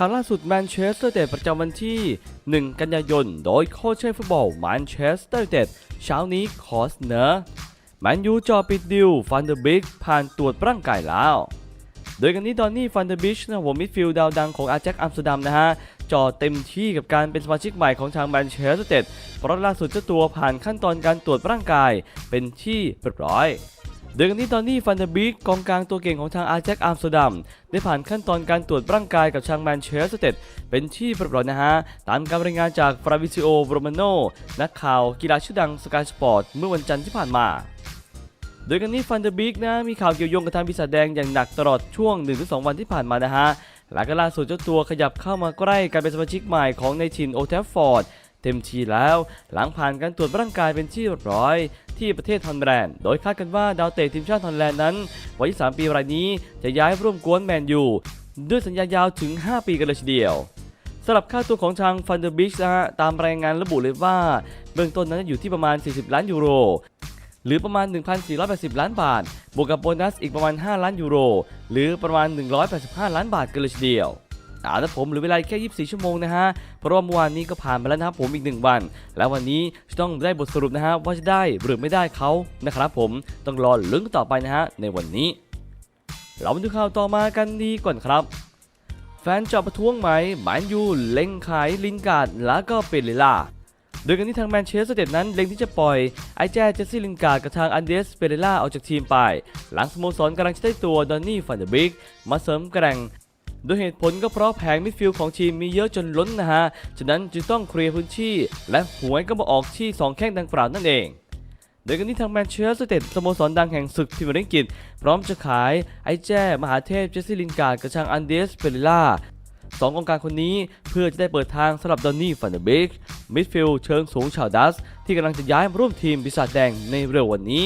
ข่าวล่าสุดแมนเชสเตอร์ยูไนเต็ดประจำวันที่ 1 กันยายน โดยโค้ชเชฟฟุตบอลแมนเชสเตอร์ยูไนเต็ดเช้านี้ขอเสนอแมนยูจอปิดดิวฟันเดอร์บิกผ่านตรวจร่างกายแล้ว โดยกันนี้ดอนนี่ฟันเดอร์บิชนะหัวมิดฟิลด์ดาวดังของอาแจ็คอัมสเตอร์ดัมนะฮะจอเต็มที่กับการเป็นสมาชิกใหม่ของทางแมนเชสเตอร์ยูไนเต็ดเพราะล่าสุดเจ้าตัวผ่านขั้นตอนการตรวจร่างกายเป็นที่เรียบร้อย โดยกันนี้ตอนนี้ฟันเดอร์บิกกองกลางตัวเก่งของทางอาร์แจ็คอัมสเตอร์ดัมได้ผ่านขั้นตอนการตรวจร่างกายกับทางแมนเชสเตอร์เต็ดเป็นที่เรียบร้อยนะฮะ ตามการรายงานจากฟราวิซิโอโรมาโนนักข่าวกีฬาชื่อดังสกายสปอร์ตเมื่อวันจันทร์ที่ผ่านมาโดยกันนี้ฟันเดอร์บิกนะมีข่าวเกี่ยวโยงกับทางปีศาจแดงอย่างหนักตลอดช่วง 1-2 วันที่ผ่านมานะฮะและก็ล่าสุดเจ้าตัวขยับเข้ามาใกล้การเป็นสมาชิกใหม่ของในทีมโอเทฟฟอร์ด เต็มทีแล้ว หลังผ่านการตรวจร่างกายเป็นที่เรียบร้อย ที่ประเทศฮอลแลนด์ โดยคาดกันว่าดาวเตะทีมชาติฮอลแลนด์นั้นวัย3ปีรายนี้จะย้ายร่วมกวนแมนยูด้วยสัญญายาวถึง 5 ปีกันเลยทีเดียวสำหรับค่าตัวของทางฟันเดอร์บิชนะฮะตามรายงานระบุเลยว่า เบื้องต้นนั้นอยู่ที่ประมาณ 40 ล้านยูโรหรือประมาณ 1,480 ล้านบาท บวกกับโบนัสอีกประมาณ 5 ล้านยูโร หรือประมาณ 185 ล้านบาทกันเลยทีเดียว เอาละผมหรือเวลาแค่ 24 ชั่วโมงนะฮะ เพราะว่าเมื่อวานนี้ก็ผ่านไปแล้วนะครับผมอีก 1 วัน แล้ววันนี้จะต้องได้บทสรุปนะฮะว่าจะได้หรือไม่ได้เขานะครับผมต้องรอลุ้นกันต่อไปนะฮะในวันนี้ เรามาดูข่าวต่อมากันดีก่อนครับแฟนเจอบประท้วงไหมหมานยูเล็งขายลินการ์ดแล้วก็เปเรล่าโดยกันที่ทางแมนเชสเตอร์เต็ดนั้นเล็งที่จะปล่อย ไอแจ้เจสซี่ลินการ์ดกับทางอันเดสเปเรล่าออกจากทีมไป หลังสโมสรกำลังจะได้ตัวดอนนี่ฟันเดอร์บิกมาเสริมแกร่ง โดยเหตุผลก็เพราะแผงมิดฟิลด์ของทีมมีเยอะจนล้นนะฮะ ฉะนั้นจึงต้องเคลียร์พื้นที่ และหวยก็มาออกที่2แข้งดังกล่าวนั่นเองโดยกันที่ทางแมนเชสเตอร์ยูไนเต็ดสโมสรดังแห่งศึกพรีเมียร์ลีกอังพร้อมจะขายไอแจ้ มหาเทพเจสซี่ลินการ์ดกับทางอันเดสเปเรล่าสองกองกลางคนนี้เพื่อจะได้เปิดทางสำหรับดอนนี่ฟันเดอร์เบกมิดฟิลด์เชิงสูงชาวดัส ที่กำลังจะย้ายมาร่วมทีมปีศาจแดงในเร็ววันนี้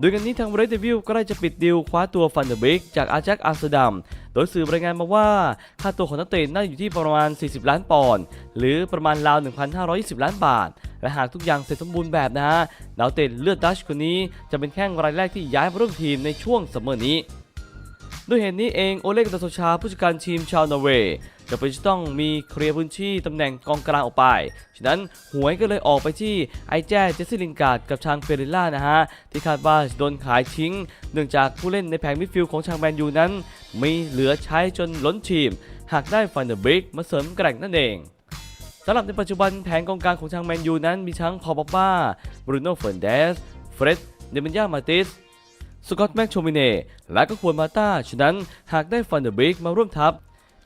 โดยกันนี้ทางเรดเดวิลก็ได้จะปิดดีลคว้าตัวฟันเดอร์เบกจากอาแจ็คอัมสเตอร์ดัม โดยสื่อรายงานมาว่าค่าตัวของนักเตะน่าอยู่ที่ประมาณ 40 ล้านปอนด์หรือประมาณราว 1,520 ล้านบาท และหากทุกอย่างเสร็จสมบูรณ์แบบนะฮะดาวเตะเลือดดัชคนนี้จะเป็นแข้งรายแรกที่ย้ายมาร่วมทีมในช่วงซัมเมอร์นี้ด้วยเหตุนี้เองโอเล็กดาโซชาผู้จัดการทีมชาวนอร์เวย์ จะเป็นจะต้องมีเคลียร์พื้นที่ตำแหน่งกองกลางออกไป ฉะนั้นหวยก็เลยออกไปที่ไอแจ้เจสซี่ลินการ์ดกับทางเฟเรล่านะฮะ ที่คาดว่าโดนขายทิ้ง เนื่องจากผู้เล่นในแผงมิดฟิลด์ของทางแมนยูนั้น มีเหลือใช้จนล้นทีม หากได้ฟันเดอร์บรกมาเสริมแกร่งนั่นเองสำหรับในปัจจุบันแผงกองกลางของทางแมนยูนั้นมีทั้งพอลปอกบ้าบรูโน่เฟร์นเดสเฟร็ดเดมินยามาติสสกอตแม็กโชมิเน่และก็ควรมาต้า ฉะนั้นหากได้ฟันเดอร์บรกมาร่วมทัพ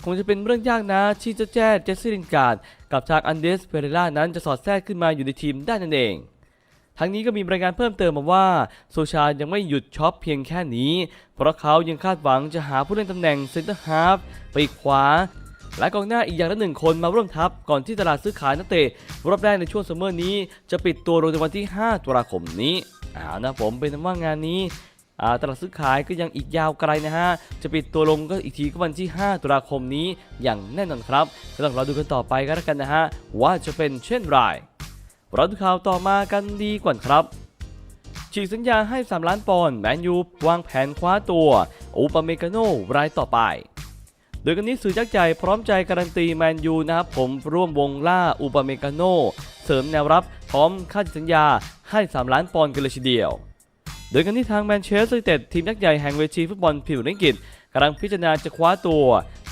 คงจะเป็นเรื่องยากนะที่จะแจ้เจสซี่ลินการ์ดกับทางอันเดสเปเรล่านั้นจะสอดแทรกขึ้นมาอยู่ในทีมได้นั่นเองทั้งนี้ก็มีรายงานเพิ่มเติมมาว่าโซชายังไม่หยุดช็อปเพียงแค่นี้ เพราะเขายังคาดหวังจะหาผู้เล่นตำแหน่งเซนเตอร์ฮาฟไปีกขวา และกองหน้าอีกอย่างละหนึ่งคนมาร่วมทัพก่อนที่ตลาดซื้อขายนักเตะรอบแรกในช่วงซัมเมอร์นี้ จะปิดตัวลงในวันที่ 5 ตุลาคมนี้อ่านะผมเป็นว่างานนี้ ตลาดซื้อขายก็ยังอีกยาวไกลนะฮะ จะปิดตัวลงก็อีกทีก็วันที่ 5 ตุลาคมนี้อย่างแน่นอนครับก็ต้องรอดูกันต่อไปกันแล้วกันนะฮะ ว่าจะเป็นเช่นไรเราดูข่าวต่อมากันดีกว่าครับฉีกสัญญาให้ 3 ล้านปอนด์แมนยูวางแผนคว้าตัวอุปเมกาโนรายต่อไป โดยกันนี้สื่อยักษ์ใหญ่พร้อมใจการันตีแมนยูนะครับผมร่วมวงล่าอุปเมกาโน เสริมแนวรับพร้อมค่าสัญญาให้ 3 ล้านปอนด์กันเลยทีเดียว โดยกันที่ทางแมนเชสเตอร์ยูไนเต็ดทีมยักษ์ใหญ่แห่งเวทีฟุตบอลผิวอังกฤษกำลังพิจารณาจะคว้าตัว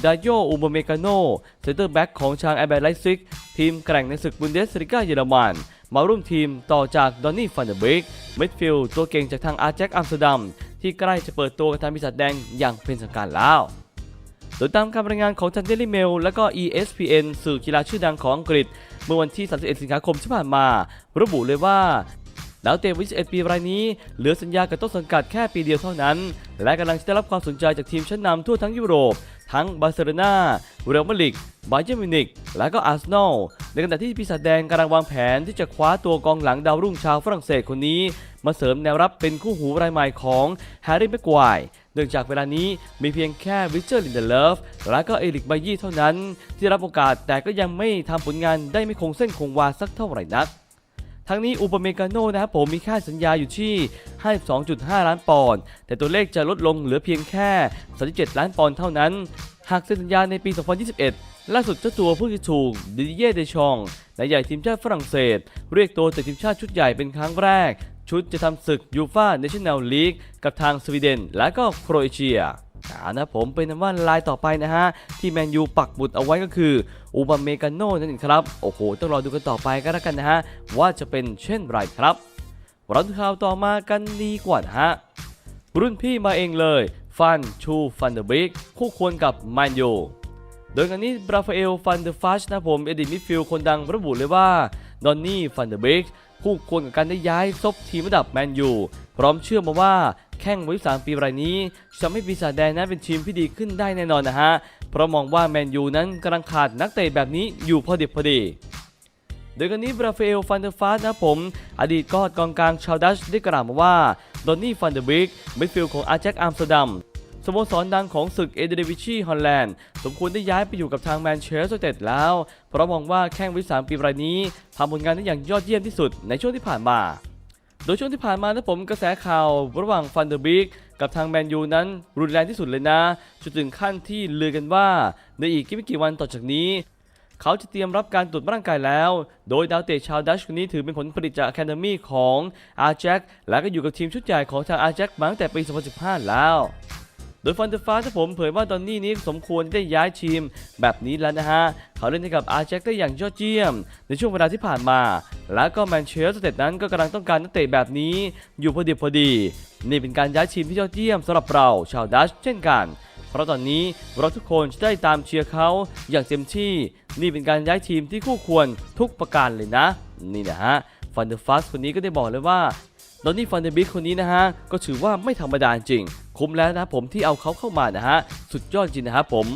ดาโยอุปเมกาโนเซนเตอร์แบ็กของชางไอแบร์ไลซิก ทีมแกร่งในศึกบุนเดสลิก้าเยอรมันมาร่วมทีมต่อจากดอนนี่ฟันเดอร์เบกมิดฟิลด์ตัวเก่งจากทางอาร์แจ็คอัมสเตอร์ดัมที่ใกล้จะเปิดตัวกับทางปีศาจแดงอย่างเป็นทางการแล้วโดยตามการรายงานของทันเดลี่เมลและก็ ESPN สื่อกีฬาชื่อดังของอังกฤษ เมื่อวันที่ 31 สิงหาคมที่ผ่านมา ระบุเลยว่า ดาวเตะวัย21ปีรายนี้เหลือสัญญากับต้นสังกัดแค่ปีเดียวเท่านั้น และกำลังจะได้รับความสนใจจากทีมชั้นนำทั่วทั้งยุโรป ทั้งบาร์เซโลนาเรอัลมาดริดบาเยิร์นมิวนิกและก็อาร์เซนอลในขณะที่ปีศาจแดงกำลังวางแผนที่จะคว้าตัวกองหลังดาวรุ่งชาวฝรั่งเศสคนนี้ มาเสริมแนวรับเป็นคู่หูรายใหม่ของแฮร์รี่แม็กควายเนื่องจากเวลานี้มีเพียงแค่วิเจอร์ลินเดเลฟและก็เอริกบายี่เท่านั้น ที่รับโอกาสแต่ก็ยังไม่ทำผลงานได้ไม่คงเส้นคงวาสักเท่าไหร่นัก ทั้งนี้อุปเมกาโนนะครับผมมีค่าสัญญาอยู่ที่ 52.5 ล้านปอนด์แต่ตัวเลขจะลดลงเหลือเพียงแค่ 37 ล้านปอนด์เท่านั้น หากเซ็นสัญญาในปี 2021 ล่าสุดเจ้าตัวเพิ่งจะถูกดิเย่เดชองนายใหญ่ทีมชาติฝรั่งเศส เรียกตัวจากทีมชาติชุดใหญ่เป็นครั้งแรก ชุดจะทำศึกยูฟาเนชั่นแนลลีกกับทางสวีเดนและก็โครเอเชีย อ่านะผมเป็นนั้นว่าลายต่อไปนะฮะ ที่แมนยูปักบุตรเอาไว้ก็คืออูบาเมกาโน่นั่นเองครับ โอ้โห ต้องรอดูกันต่อไปก็แล้วกันนะฮะ ว่าจะเป็นเช่นไรครับเราดูข่าวต่อมากันดีกว่านะฮะ รุ่นพี่มาเองเลย ฟันชูฟันเดอร์บิกคู่ควรกับแมนยูโดยงานนี้บราฟาเอลฟันเดอร์ฟัชนะผมเอดิมิดฟิลด์คนดังระบุเลยว่าดอนนี่ฟันเดอร์บิกคู่ควรกับการได้ย้ายซบทีมระดับแมนยูพร้อมเชื่อมาว่า แข้งวัย3ปีรายนี้จะทำให้ปีศาจแดงนั้นเป็นทีมที่ดีขึ้นได้แน่นอนนะฮะ เพราะมองว่าแมนยูนั้นกำลังขาดนักเตะแบบนี้อยู่พอดิบพอดีโดยกันนี้บราเอลฟันเดอร์ฟาสนะผม อดีตกอดกองกลางชาวดัชได้กล่าวมาว่าดอนนี่ฟันเดอร์บิกมิดฟิลด์ของอาแจ็คอัมสเตอร์ดัมสโมสรดังของศึกเอเดวิชีฮอลแลนด์สมควรได้ย้ายไปอยู่กับทางแมนเชสเตอร์เต็ดแล้ว เพราะมองว่าแข้งวิสามปีรายนี้ทำผลงานได้อย่างยอดเยี่ยมที่สุดในช่วงที่ผ่านมา โดยช่วงที่ผ่านมานะผมกระแสข่าวระหว่างฟันเดอร์บิกกับทางแมนยูนั้นรุนแรงที่สุดเลยนะจนถึงขั้นที่ลือกันว่า ในอีกไม่กี่วันต่อจากนี้ เขาจะเตรียมรับการตรวจร่างกายแล้ว โดยดาวเตะชาวดัชคนนี้ถือเป็นผลผลิตจากอะคาเดมี่ของอาร์แจ็คและก็อยู่กับทีมชุดใหญ่ของทางอาร์แจ็คมาตั้งแต่ปี 2015 แล้ว โดยฟันเดอร์ฟ้าถ้าผมเผยว่าตอนนี้นี้สมควรได้ย้ายทีมแบบนี้แล้วนะฮะ เขาเล่นให้กับอาร์แจ็คได้อย่างยอดเยี่ยม ในช่วงเวลาที่ผ่านมา และก็แมนเชสเตอร์นั้นก็กำลังต้องการนักเตะแบบนี้ อยู่พอดีพอดี นี่เป็นการย้ายทีมที่ยอดเยี่ยมสำหรับเราชาวดัชเช่นกันเพราะตอนนี้เราทุกคนจะได้ตามเชียร์เขาอย่างเต็มที่ นี่เป็นการย้ายทีมที่คู่ควรทุกประการเลยนะ นี่นะฮะฟันเดอร์ฟัสคนนี้ก็ได้บอกเลยว่าดอนนี่ฟันเดอร์บิกคนนี้นะฮะ ก็ถือว่าไม่ธรรมดาจริง คุ้มแล้วนะผมที่เอาเขาเข้ามานะฮะสุดยอดจริงนะครับผม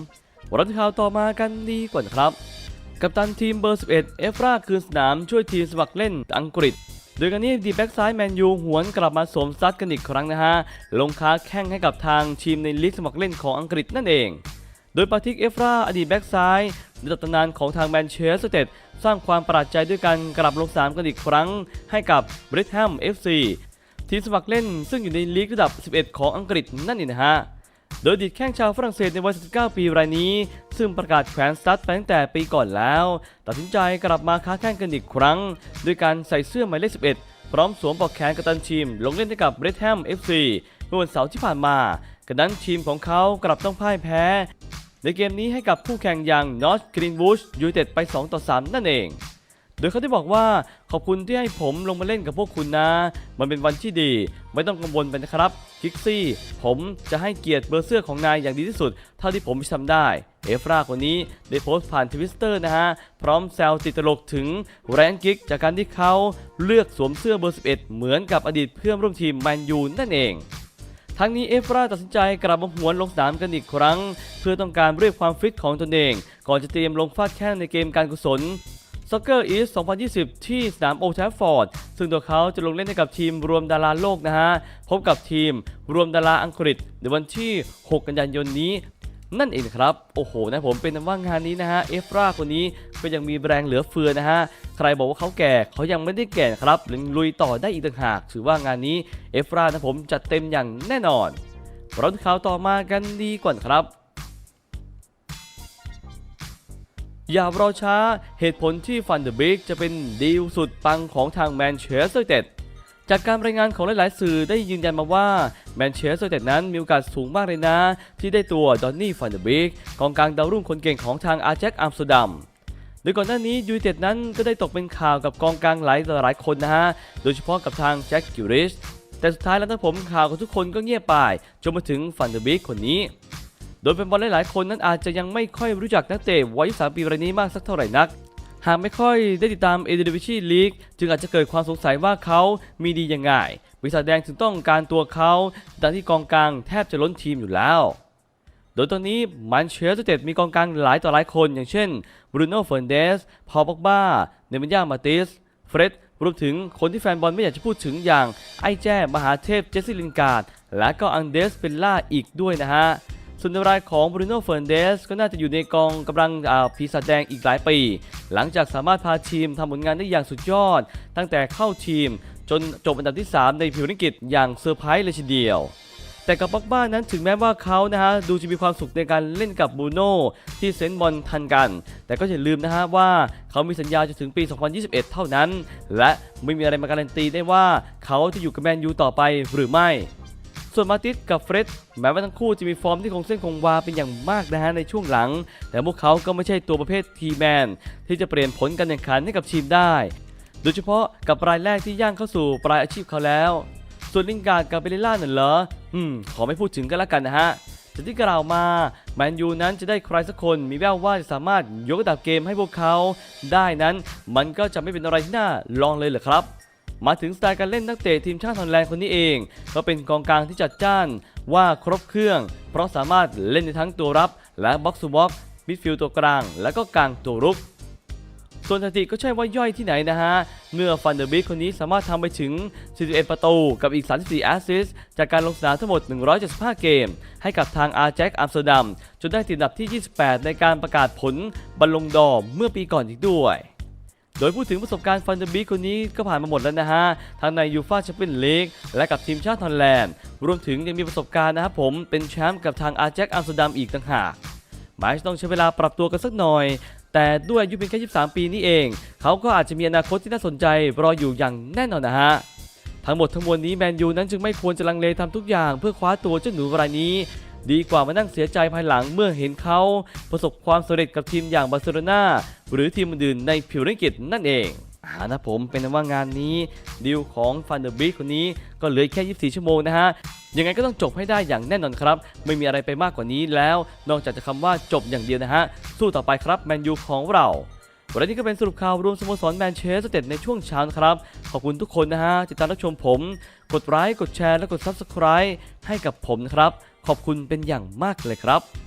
รัข่าวต่อมากันดีกว่านะครับ กัปตันทีมเบอร์ 11 เอฟราคืนสนามช่วยทีมสมัครเล่นอังกฤษโดยกันนี้ดีแบ็กซ้ายแมนยูหวนกลับมาสวมซัดกันอีกครั้งนะฮะ ลงค้าแข้งให้กับทางทีมในลีกสมัครเล่นของอังกฤษนั่นเอง โดยปาทิกเอฟราอดีตแบ็กซ้ายในตำนานของทางแมนเชสเตอร์ยูไนเตดสร้างความประหลาดใจด้วยการกลับลงสนามกันอีกครั้ง ให้กับบริทแฮมเอฟซี ทีมสมัครเล่นซึ่งอยู่ในลีกระดับ 11 ของอังกฤษนั่นเองนะฮะ โดยดีตแข้งชาวฝรั่งเศสในวัย 19 ปีรายนี้ ซึ่งประกาศแขวนสตั๊ดไปตั้งแต่ปีก่อนแล้ว ตัดสินใจกลับมาค้าแข้งกันอีกครั้ง ด้วยการใส่เสื้อหมายเลข 11 พร้อมสวมปลอกแขนกัปตันทีม ลงเล่นให้กับเบรดแฮม FC เมื่อวันเสาร์ที่ผ่านมากระนั้นทีมของเขากลับต้องพ่ายแพ้ ในเกมนี้ให้กับคู่แข่งอย่างนอตกรีนวูชยูเต็ดไป 2 ต่อ 3 นั่นเอง โดยเขาได้บอกว่าขอบคุณที่ให้ผมลงมาเล่นกับพวกคุณนะ มันเป็นวันที่ดี ไม่ต้องกังวลไปนะครับคิกซี่ ผมจะให้เกียรติเบอร์เสื้อของนายอย่างดีที่สุด เท่าที่ผมจะทำได้เอฟราคนนี้ได้โพสต์ผ่านทวิสเตอร์นะฮะ พร้อมแซวติดตลกถึงแรงกิกจากการที่เขาเลือกสวมเสื้อเบอร์ 11 เหมือนกับอดีตเพื่อนร่วมทีมแมนยูนั่นเอง ทั้งนี้เอฟราตัดสินใจกลับมาหวนลงสนามกันอีกครั้ง เพื่อต้องการเรียกความฟิตของตนเอง ก่อนจะเตรียมลงฟาดแข้งในเกมการกุศล Soccer East 2020 ที่สนามโอ d ท r ฟอร์ด ซึ่งตัวเขาจะลงเล่นให้กับทีมรวมดาราโลกนะฮะ พบกับทีมรวมดาราอังกฤษ ในวันที่ 6 กันยายนนี้นั่นเองครับ โอ้โหนะผมเป็นว่างานนี้นะฮะเอฟราคนนี้ก็ยังมีแรงเหลือเฟือนะฮะ ใครบอกว่าเขาแก่เขายังไม่ได้แก่ครับลุยต่อได้อีกต่างหาก ถือว่างานนี้เอฟรานะผมจัดเต็มอย่างแน่นอนเราดูข่าวต่อมากันดีก่อนครับ อย่ารอช้าเหตุผลที่ฟันเดอร์บิกจะเป็นดีลสุดปังของทางแมนเชสเตอร์ยูไนเต็ดจากการรายงานของหลาย ๆ สื่อได้ยืนยันมาว่าแมนเชสเตอร์ยูไนเต็ดนั้นมีโอกาสสูงมากเลยนะ ที่ได้ตัวดอนนี่ฟันเดอร์บิกกองกลางดาวรุ่งคนเก่งของทางอาร์แจ็คอัมสเตอร์ดัมโดยก่อนหน้านี้ยูไนเต็ดนั้นก็ได้ตกเป็นข่าวกับกองกลางหลายหลายคนนะฮะ โดยเฉพาะกับทางแจ็คกิริชแต่สุดท้ายแล้วทั้งผมข่าวของทุกคนก็เงียบไปจนมาถึงฟันเดอร์บิกคนนี้ โดยเป็นบอลหลายๆคนนั้นอาจจะยังไม่ค่อยรู้จักนักเตะวัย23ปีรายนี้มากสักเท่าไหร่นัก หากไม่ค่อยได้ติดตามเอเดวิชีลีกจึงอาจจะเกิดความสงสัยว่าเขามีดียังไงบริษัทแดงถึงต้องการตัวเขาดังที่กองกลางแทบจะล้นทีมอยู่แล้ว โดยตอนนี้มันเชสเตอร์มีกองกลางหลายต่อหลายคน อย่างเช่นบรูโน่เฟร์นเดส พอลบ็อกบ้า เนมิยามาติส เฟร็ดรวมถึงคนที่แฟนบอลไม่อยากจะพูดถึงอย่างไอ้แจ้ มหาเทพ เจสซี่ลินการ์ด และก็อังเดสเปนล่าอีกด้วยนะฮะ ส่วนในรายของบรูโน่เฟร์นเดสก็น่าจะอยู่ในกองกำลังอ่าปีศาจแดงอีกหลายปี หลังจากสามารถพาทีมทำผลงานได้อย่างสุดยอด ตั้งแต่เข้าทีม จนจบอันดับที่ 3 ในพิวนิกิตอย่างเซอร์ไพรส์เลยทีเดียวแต่กับบ็อกบ้านั้นถึงแม้ว่าเขานะฮะดูจะมีความสุขในการเล่นกับบูโน่ที่เซนต์บอลทันกัน แต่ก็อย่าลืมนะฮะว่าเขามีสัญญาจนถึงปี 2021 เท่านั้น และไม่มีอะไรมาการันตีได้ว่าเขาจะอยู่กับแมนยูต่อไปหรือไม่ ส่วนมาติสกับเฟร็ดแม้ว่าทั้งคู่จะมีฟอร์มที่คงเส้นคงวาเป็นอย่างมากนะฮะในช่วงหลัง แต่พวกเขาก็ไม่ใช่ตัวประเภททีแมนที่จะเปลี่ยนผลการแข่งขันให้กับทีมได้ โดยเฉพาะกับรายแรกที่ย่างเข้าสู่ปลายอาชีพเขาแล้ว ส่วนลิงการ์ดกับเบลล่านั่นเหรออืมขอไม่พูดถึงกันละกันนะฮะจากที่กล่าวมาแมนยูนั้นจะได้ใครสักคนมีแววว่าจะสามารถยกระดับเกมให้พวกเขา ได้นั้นมันก็จะไม่เป็นอะไรที่น่าลองเลยเหรอครับ มาถึงสไตล์การเล่นนักเตะทีมชาติฮอลแลนด์คนนี้เอง ก็เป็นกองกลางที่จัดจ้านว่าครบเครื่อง เพราะสามารถเล่นในทั้งตัวรับ และบ็อกซ์ทูบ็อกซ์มิดฟิลด์ตัวกลาง และก็กลางตัวรุก ส่วนสถิติก็ใช่ว่าย่อยที่ไหนนะฮะ เมื่อฟันเดอร์บิกคนนี้สามารถทำไปถึง 41 ประตู กับอีก 34 แอสซิสต์จากการลงสนามทั้งหมด 175 เกม ให้กับทางอาร์แจ็คอัมสเตอร์ดัมจนได้ติดอันดับที่ 28 ในการประกาศผลบอลลงดอร์เมื่อปีก่อนอีกด้วย โดยพูดถึงประสบการณ์ฟันเดอร์บิกคนนี้ก็ผ่านมาหมดแล้วนะฮะ ทั้งในยูฟาแชมเปี้ยนลีกและกับทีมชาติฮอลแลนด์ รวมถึงยังมีประสบการณ์นะครับผมเป็นแชมป์กับทางอาแจ็คอัมสเตอร์ดัมอีกต่างหากหมายจะต้องใช้เวลาปรับตัวกันสักหน่อย แต่ด้วยอายุเพียงแค่ 23 ปีนี่เอง เขาก็อาจจะมีอนาคตที่น่าสนใจรออยู่อย่างแน่นอนนะฮะทั้งหมดทั้งมวลนี้แมนยูนั้นจึงไม่ควรจะลังเลทำทุกอย่างเพื่อคว้าตัวเจ้าหนูรายนี้ ดีกว่ามานั่งเสียใจภายหลังเมื่อเห็นเขา ประสบความสำเร็จกับทีมอย่างบาร์เซโลนา หรือทีมอื่นในผิวเรนกิจนั่นเองอานะผมเป็นว่างานนี้ดีลของฟันเดอร์บิกคนนี้ก็เหลือแค่ 24 ชั่วโมงนะฮะ ยังไงก็ต้องจบให้ได้อย่างแน่นอนครับ ไม่มีอะไรไปมากกว่านี้แล้ว นอกจากจะคำว่าจบอย่างเดียวนะฮะ สู้ต่อไปครับแมนยูของเราวันนี้ก็เป็นสรุปข่าวรวมสโมสรแมนเชสเตอร์ในช่วงเช้าครับ ขอบคุณทุกคนนะฮะที่ติดตามรับชมผม กดไลค์กดแชร์และกด Subscribe ให้กับผมนะครับ ขอบคุณเป็นอย่างมากเลยครับ